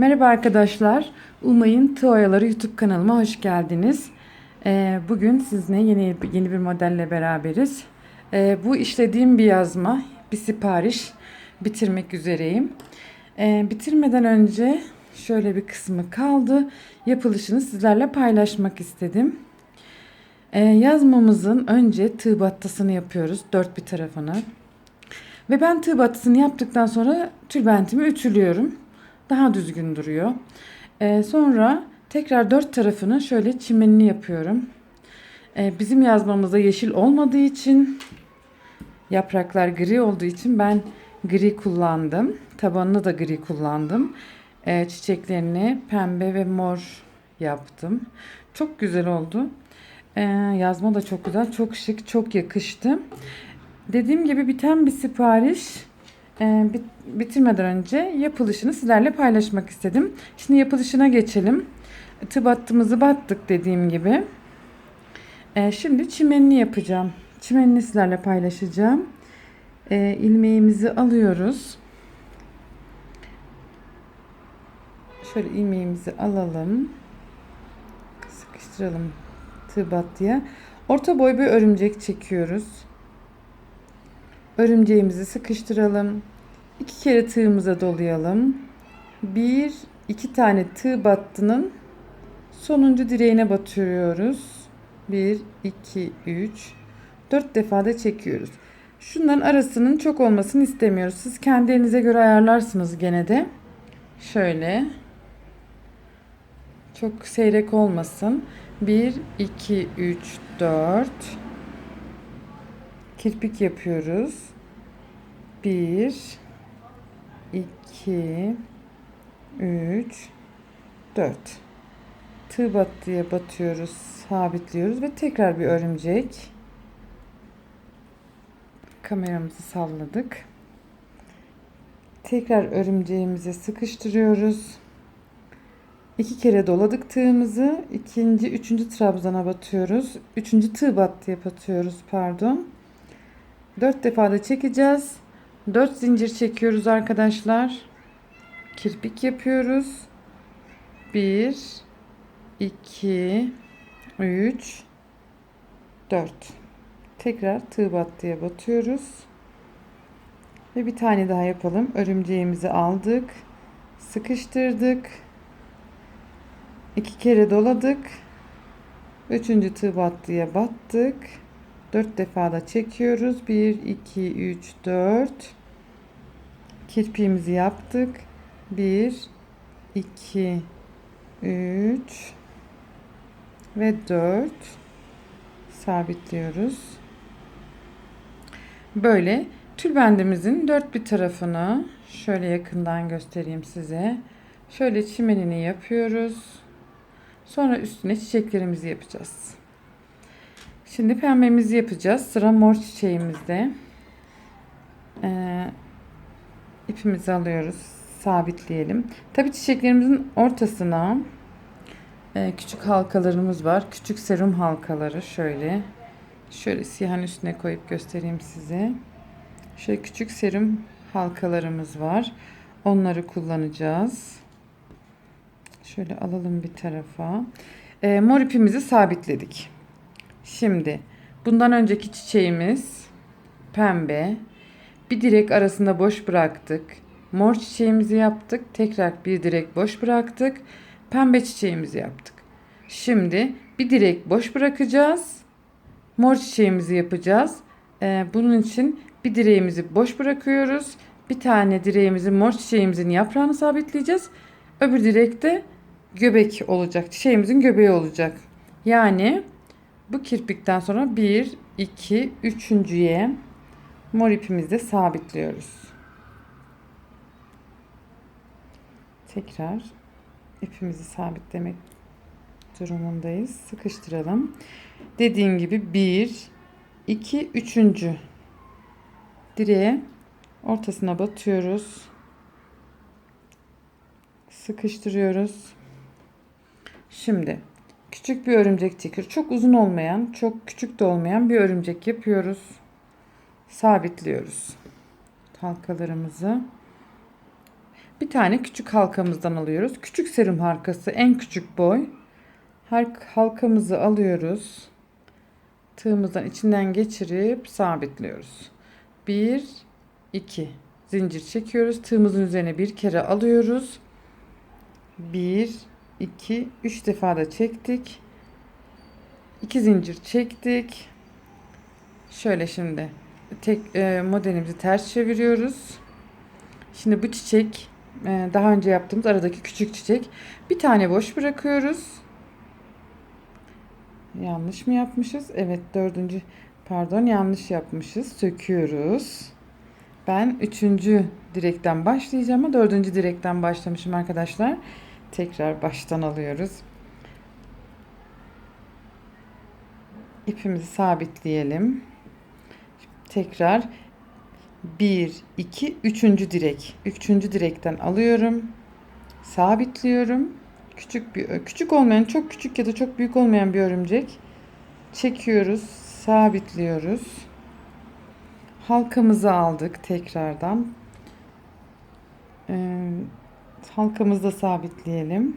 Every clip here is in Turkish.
Merhaba arkadaşlar. Umay'ın Tığ Oyaları YouTube kanalıma hoş geldiniz. Ee, bugün sizinle yeni yeni bir modelle beraberiz. Ee, bu işlediğim bir yazma, bir sipariş bitirmek üzereyim. Ee, bitirmeden önce şöyle bir kısmı kaldı. Yapılışını sizlerle paylaşmak istedim. Ee, yazmamızın önce tığ battasını yapıyoruz. Dört bir tarafını. Ve ben tığ battısını yaptıktan sonra tülbentimi ütülüyorum. Daha düzgün duruyor. Ee, sonra tekrar dört tarafını şöyle çimenini yapıyorum. Ee, bizim yazmamızda yeşil olmadığı için yapraklar gri olduğu için ben gri kullandım. Tabanını da gri kullandım. Ee, çiçeklerini pembe ve mor yaptım. Çok güzel oldu. Ee, yazma da çok güzel, çok şık, çok yakıştı. Dediğim gibi biten bir sipariş. Ee, bit- bitirmeden önce yapılışını sizlerle paylaşmak istedim. Şimdi yapılışına geçelim. Tığ battığımızı battık dediğim gibi. Ee, şimdi çimenini yapacağım. Çimenini sizlerle paylaşacağım. Ee, ilmeğimizi alıyoruz. Şöyle ilmeğimizi alalım. Sıkıştıralım tığ battıya. Orta boy bir örümcek çekiyoruz. Örümceğimizi sıkıştıralım. İki kere tığımıza dolayalım. Bir, iki tane tığ battının sonuncu direğine batırıyoruz. Bir, iki, üç, dört defa da çekiyoruz. Şunların arasının çok olmasını istemiyoruz. Siz kendi elinize göre ayarlarsınız gene de. Şöyle. Çok seyrek olmasın. 1, 2, 3, 4. Kirpik yapıyoruz. 1, 2, 3, 4. Tığ battıya batıyoruz, sabitliyoruz ve tekrar bir örümcek. Kameramızı salladık. Tekrar örümceğimize sıkıştırıyoruz. İki kere doladık tığımızı. ikinci, üçüncü trabzana batıyoruz. Üçüncü tığ battıya batıyoruz pardon. Dört defa da çekeceğiz. Dört zincir çekiyoruz arkadaşlar. Kirpik yapıyoruz. Bir, iki, üç, dört. Tekrar tığ battıya batıyoruz. Ve bir tane daha yapalım. Örümceğimizi aldık. Sıkıştırdık. İki kere doladık. Üçüncü tığ battıya battık. Dört defa da çekiyoruz. Bir, iki, üç, dört. Kirpiğimizi yaptık. Bir, iki, üç ve dört. Sabitliyoruz. Böyle tülbendimizin dört bir tarafını şöyle yakından göstereyim size. Şöyle çimenini yapıyoruz. Sonra üstüne çiçeklerimizi yapacağız. Şimdi pembemizi yapacağız. Sıra mor çiçeğimizde. Ee, ipimizi alıyoruz. Sabitleyelim. Tabi çiçeklerimizin ortasına e, küçük halkalarımız var. Küçük serum halkaları şöyle. Şöyle siyahın üstüne koyup göstereyim size. Şöyle küçük serum halkalarımız var. Onları kullanacağız. Şöyle alalım bir tarafa. E, mor ipimizi sabitledik. Şimdi bundan önceki çiçeğimiz pembe. Bir direk arasında boş bıraktık. Mor çiçeğimizi yaptık. Tekrar bir direk boş bıraktık. Pembe çiçeğimizi yaptık. Şimdi bir direk boş bırakacağız. Mor çiçeğimizi yapacağız. Ee, bunun için bir direğimizi boş bırakıyoruz. Bir tane direğimizi mor çiçeğimizin yaprağını sabitleyeceğiz. Öbür direkte göbek olacak. Çiçeğimizin göbeği olacak. Yani bu kirpikten sonra 1, 2, üçüncüye mor ipimizde sabitliyoruz. Tekrar ipimizi sabitlemek durumundayız. Sıkıştıralım. Dediğim gibi 1, 2, üçüncü direğe ortasına batıyoruz. Sıkıştırıyoruz. Şimdi küçük bir örümcek çekiyor. Çok uzun olmayan, çok küçük de olmayan bir örümcek yapıyoruz. Sabitliyoruz halkalarımızı. Bir tane küçük halkamızdan alıyoruz. Küçük serum halkası en küçük boy. Halk- Halkamızı alıyoruz. Tığımızdan içinden geçirip sabitliyoruz. 1 2 zincir çekiyoruz. Tığımızın üzerine bir kere alıyoruz. 1 2 3 defa da çektik. 2 zincir çektik. Şöyle şimdi tek e, modelimizi ters çeviriyoruz. Şimdi bu çiçek e, daha önce yaptığımız aradaki küçük çiçek. Bir tane boş bırakıyoruz. Yanlış mı yapmışız? Evet dördüncü pardon yanlış yapmışız. Söküyoruz. Ben üçüncü direkten başlayacağım ama dördüncü direkten başlamışım arkadaşlar. Tekrar baştan alıyoruz. İpimizi sabitleyelim. Tekrar 1, 2, 3. direk. 3. direkten alıyorum. Sabitliyorum. Küçük bir küçük olmayan, çok küçük ya da çok büyük olmayan bir örümcek. Çekiyoruz, sabitliyoruz. Halkamızı aldık tekrardan. Ee, halkamızı da sabitleyelim.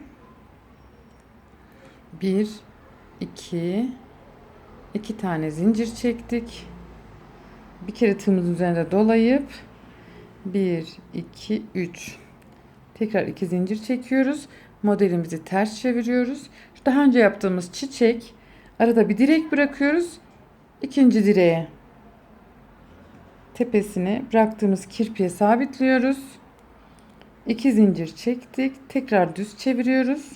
1 2 2 tane zincir çektik. Bir kere tığımızın üzerinde dolayıp 1 2 3 tekrar iki zincir çekiyoruz. Modelimizi ters çeviriyoruz. Daha önce yaptığımız çiçek arada bir direk bırakıyoruz. İkinci direğe tepesine bıraktığımız kirpiye sabitliyoruz. İki zincir çektik. Tekrar düz çeviriyoruz.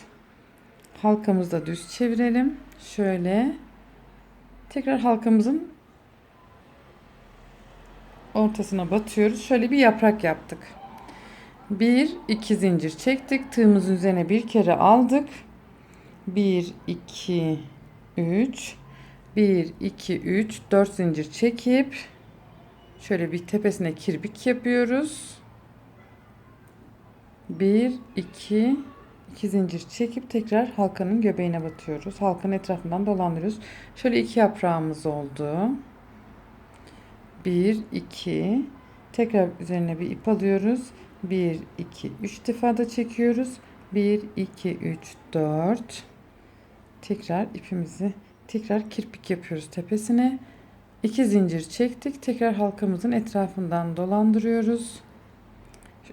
Halkamızı da düz çevirelim. Şöyle. Tekrar halkamızın ortasına batıyoruz. Şöyle bir yaprak yaptık. Bir, iki zincir çektik. Tığımızın üzerine bir kere aldık. Bir, iki, üç. Bir, iki, üç, dört zincir çekip şöyle bir tepesine kirbik yapıyoruz. Bir, iki, iki zincir çekip tekrar halkanın göbeğine batıyoruz. Halkanın etrafından dolandırıyoruz. Şöyle iki yaprağımız oldu. 1 2 tekrar üzerine bir ip alıyoruz. 1 2 3 defa da çekiyoruz. 1 2 3 4 tekrar ipimizi tekrar kirpik yapıyoruz tepesine. 2 zincir çektik. Tekrar halkamızın etrafından dolandırıyoruz.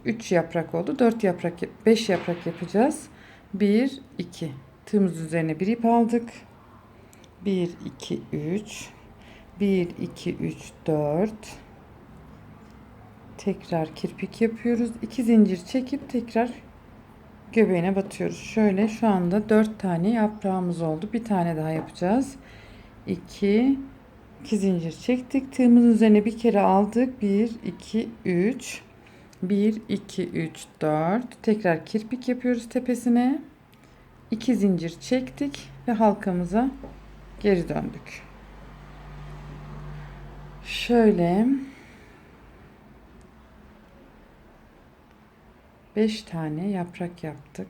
3 yaprak oldu. 4 yaprak 5 yaprak yapacağız. 1 2 tığımız üzerine bir ip aldık. 1 2 3 1 2 3 4 tekrar kirpik yapıyoruz. 2 zincir çekip tekrar göbeğine batıyoruz. Şöyle şu anda 4 tane yaprağımız oldu. Bir tane daha yapacağız. 2 2 zincir çektik. Tığımızın üzerine bir kere aldık. 1 2 3 1 2 3 4 tekrar kirpik yapıyoruz tepesine. 2 zincir çektik ve halkamıza geri döndük. Şöyle 5 tane yaprak yaptık.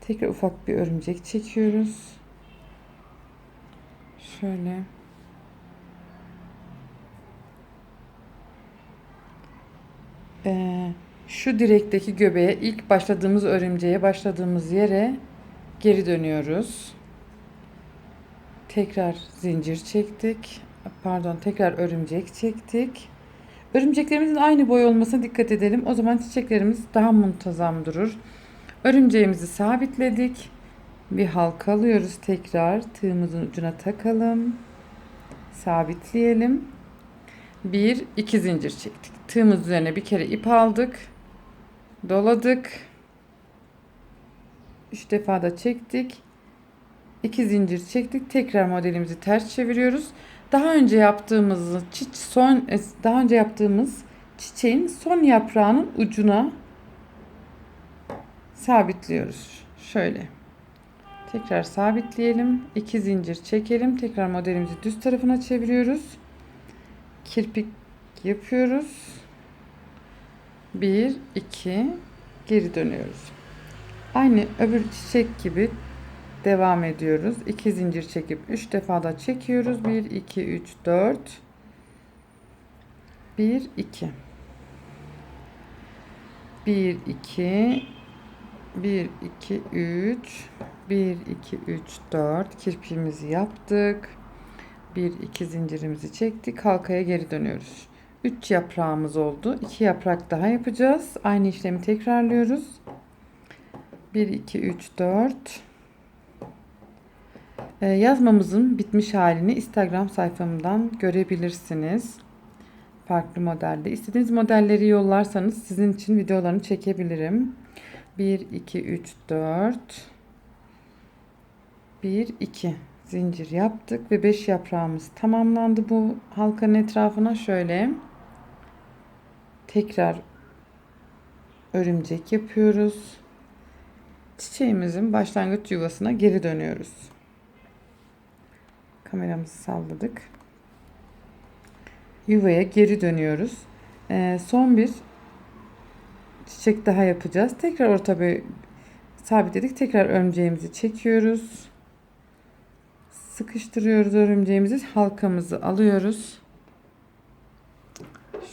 Tekrar ufak bir örümcek çekiyoruz. Şöyle Ee, şu direkteki göbeğe ilk başladığımız örümceğe başladığımız yere geri dönüyoruz. Tekrar zincir çektik. Pardon, tekrar örümcek çektik. Örümceklerimizin aynı boy olmasına dikkat edelim. O zaman çiçeklerimiz daha muntazam durur. Örümceğimizi sabitledik. Bir halka alıyoruz tekrar. Tığımızın ucuna takalım. Sabitleyelim. Bir, iki zincir çektik. Tığımız üzerine bir kere ip aldık. Doladık. Üç defa da çektik. 2 zincir çektik. Tekrar modelimizi ters çeviriyoruz. Daha önce yaptığımız çiç son e, daha önce yaptığımız çiçeğin son yaprağının ucuna sabitliyoruz. Şöyle. Tekrar sabitleyelim. 2 zincir çekelim. Tekrar modelimizi düz tarafına çeviriyoruz. Kirpik yapıyoruz. 1 2 geri dönüyoruz. Aynı öbür çiçek gibi devam ediyoruz. 2 zincir çekip 3 defa da çekiyoruz. 1 2 3 4 1 2 1 2 1 2 3 1 2 3 4 kirpiğimizi yaptık. 1 2 zincirimizi çektik. Halkaya geri dönüyoruz. 3 yaprağımız oldu. 2 yaprak daha yapacağız. Aynı işlemi tekrarlıyoruz. 1 2 3 4 Ee, yazmamızın bitmiş halini Instagram sayfamdan görebilirsiniz. Farklı modelde. İstediğiniz modelleri yollarsanız sizin için videolarını çekebilirim. 1 2 3 4 1 2 zincir yaptık ve 5 yaprağımız tamamlandı bu halkanın etrafına şöyle tekrar örümcek yapıyoruz. Çiçeğimizin başlangıç yuvasına geri dönüyoruz. Kameramızı salladık. Yuvaya geri dönüyoruz. Ee, son bir çiçek daha yapacağız. Tekrar orta bir sabitledik. Tekrar örümceğimizi çekiyoruz. Sıkıştırıyoruz örümceğimizi. Halkamızı alıyoruz.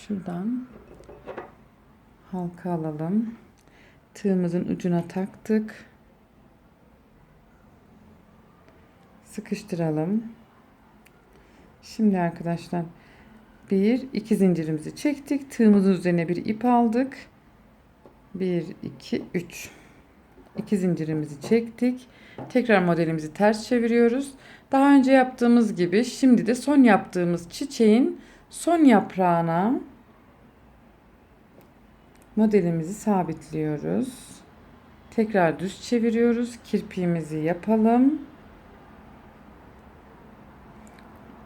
Şuradan halka alalım. Tığımızın ucuna taktık. Sıkıştıralım. Şimdi arkadaşlar bir iki zincirimizi çektik. Tığımızın üzerine bir ip aldık. 1 2 3 2 zincirimizi çektik. Tekrar modelimizi ters çeviriyoruz. Daha önce yaptığımız gibi şimdi de son yaptığımız çiçeğin son yaprağına modelimizi sabitliyoruz. Tekrar düz çeviriyoruz. Kirpiğimizi yapalım.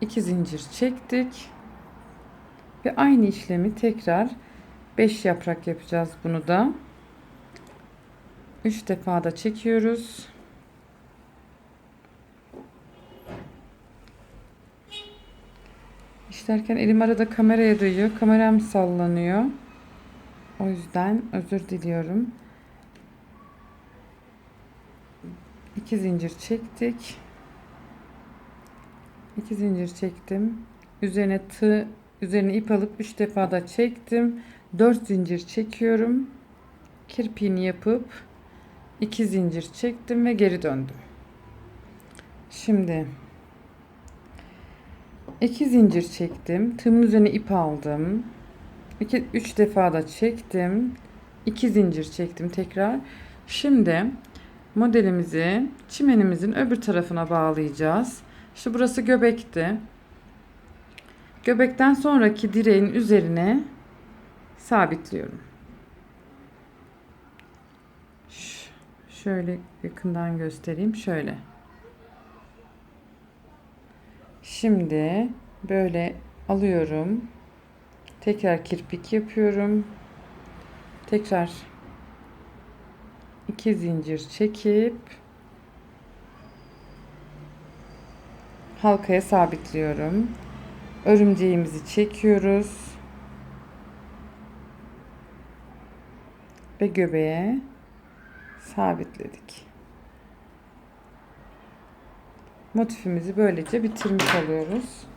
2 zincir çektik. Ve aynı işlemi tekrar 5 yaprak yapacağız bunu da. 3 defa da çekiyoruz. İşlerken elim arada kameraya değiyor. Kameram sallanıyor. O yüzden özür diliyorum. 2 zincir çektik. 2 zincir çektim. Üzerine tığ üzerine ip alıp 3 defa da çektim. 4 zincir çekiyorum. Kirpiğini yapıp 2 zincir çektim ve geri döndüm. Şimdi 2 zincir çektim. Tığımın üzerine ip aldım. 2 3 defa da çektim. 2 zincir çektim tekrar. Şimdi modelimizi çimenimizin öbür tarafına bağlayacağız. İşte burası göbekti. Göbekten sonraki direğin üzerine sabitliyorum. Şöyle yakından göstereyim. Şöyle. Şimdi böyle alıyorum. Tekrar kirpik yapıyorum. Tekrar iki zincir çekip halkaya sabitliyorum. Örümceğimizi çekiyoruz. Ve göbeğe sabitledik. Motifimizi böylece bitirmiş oluyoruz.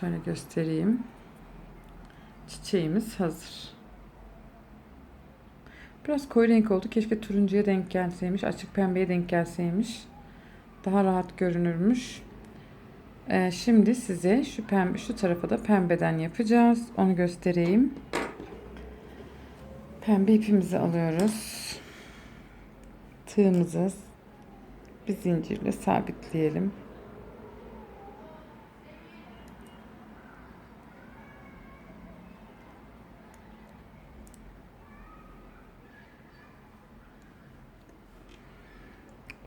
Şöyle göstereyim. Çiçeğimiz hazır. Biraz koyu renk oldu. Keşke turuncuya denk gelseymiş. Açık pembeye denk gelseymiş. Daha rahat görünürmüş. Ee, şimdi size şu pembe şu tarafa da pembeden yapacağız. Onu göstereyim. Pembe ipimizi alıyoruz. Tığımızı bir zincirle sabitleyelim.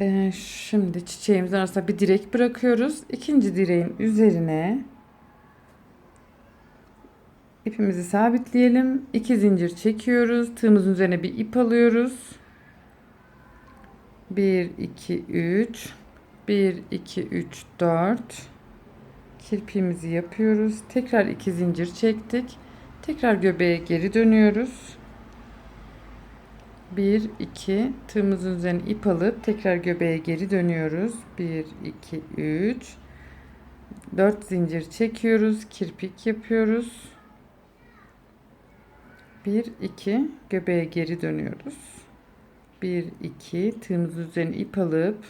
Ee, şimdi çiçeğimizin arasında bir direk bırakıyoruz. İkinci direğin üzerine ipimizi sabitleyelim. İki zincir çekiyoruz. Tığımızın üzerine bir ip alıyoruz. 1 2 3 1 2 3 4 kirpiğimizi yapıyoruz. Tekrar iki zincir çektik. Tekrar göbeğe geri dönüyoruz. 1 2 tığımızın üzerine ip alıp tekrar göbeğe geri dönüyoruz. 1 2 3 4 zincir çekiyoruz. Kirpik yapıyoruz. 1 2 göbeğe geri dönüyoruz. 1 2 tığımızın üzerine ip alıp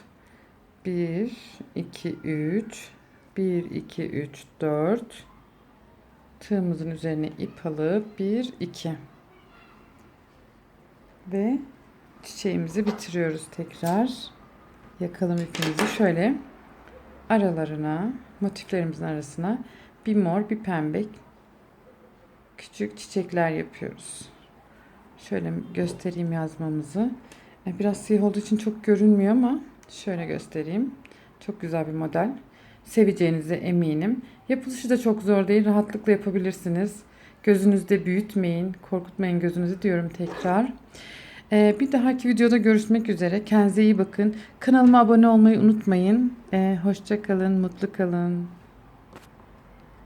1 2 3 1 2 3 4 tığımızın üzerine ip alıp 1 2 ve çiçeğimizi bitiriyoruz tekrar. Yakalım ipimizi şöyle aralarına, motiflerimizin arasına bir mor, bir pembe küçük çiçekler yapıyoruz. Şöyle göstereyim yazmamızı. E, Biraz siyah olduğu için çok görünmüyor ama şöyle göstereyim. Çok güzel bir model. Seveceğinize eminim. Yapılışı da çok zor değil. Rahatlıkla yapabilirsiniz. Gözünüzde büyütmeyin, korkutmayın gözünüzü diyorum tekrar. Ee, bir dahaki videoda görüşmek üzere. Kendinize iyi bakın. Kanalıma abone olmayı unutmayın. Ee, hoşça kalın, mutlu kalın.